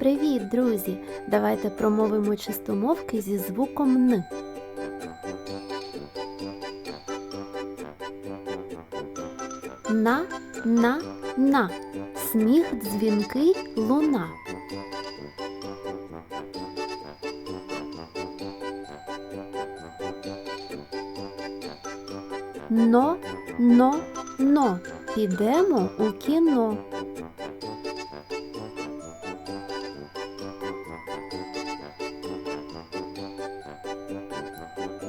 Привіт, друзі! Давайте промовимо чистомовки зі звуком Н. На, на, на. Сміх дзвінкий луна. Но, но, но. Підемо у кіно.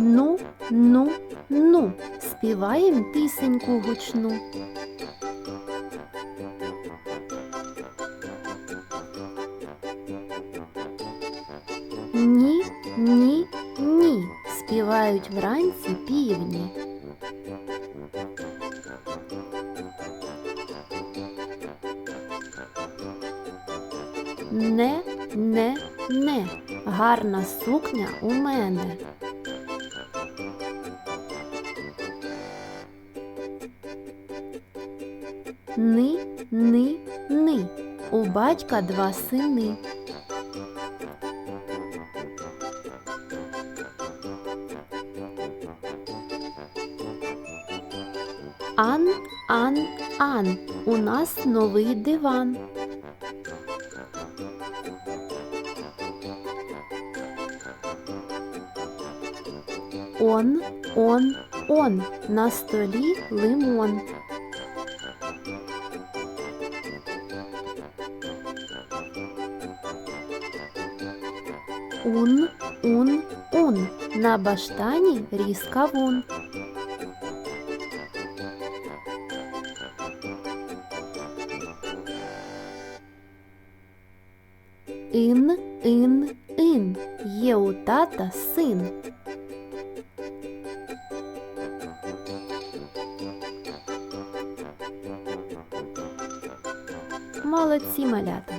Ну, ну, ну, співаєм пісеньку гучну. Ні, ні, ні, співають вранці півні. Не, не, не, гарна сукня у мене. Ни, ни, ни. У батька два сини. Ан, ан, ан. У нас новий диван. Он, он, он. На столі лимон. Ун, ун, ун. На баштані ріс кавун. Ін, ін, ін. Є у тата син. Молодці малята.